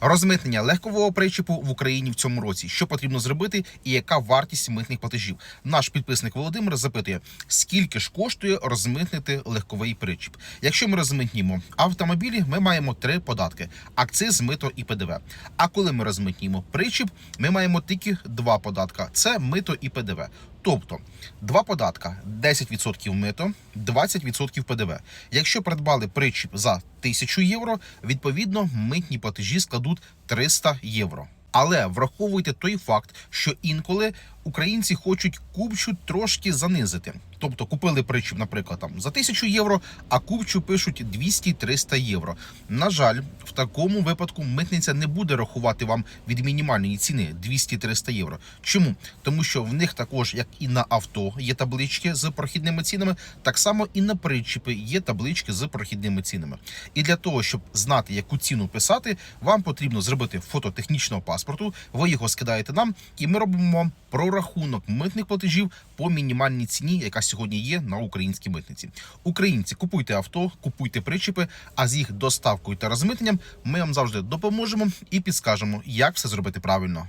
Розмитнення легкового причепу в Україні в цьому році. Що потрібно зробити, і яка вартість митних платежів? Наш підписник Володимир запитує, скільки ж коштує розмитнити легковий причіп. Якщо ми розмитнімо автомобілі, ми маємо три податки: акциз, мито і ПДВ. А коли ми розмитнімо причіп, ми маємо тільки два податка: це мито і ПДВ. Тобто два податка: 10% мито, 20% ПДВ. Якщо придбали причіп за 1000 євро, відповідно митні платежі складуть 300 євро. Але враховуйте той факт, що інколи українці хочуть купчу трошки занизити. Тобто купили причіп, наприклад, там за 1000 євро, а купчу пишуть 200-300 євро. На жаль, в такому випадку митниця не буде рахувати вам від мінімальної ціни 200-300 євро. Чому? Тому що в них також, як і на авто, є таблички з прохідними цінами, так само і на причіпи є таблички з прохідними цінами. І для того, щоб знати, яку ціну писати, вам потрібно зробити фото технічного паспорту. Ви його скидаєте нам, і ми робимо прорахунок митних платежів по мінімальній ціні, яка сьогодні є на українській митниці. Українці, купуйте авто, купуйте причіпи, а з їх доставкою та розмитненням ми вам завжди допоможемо і підскажемо, як все зробити правильно.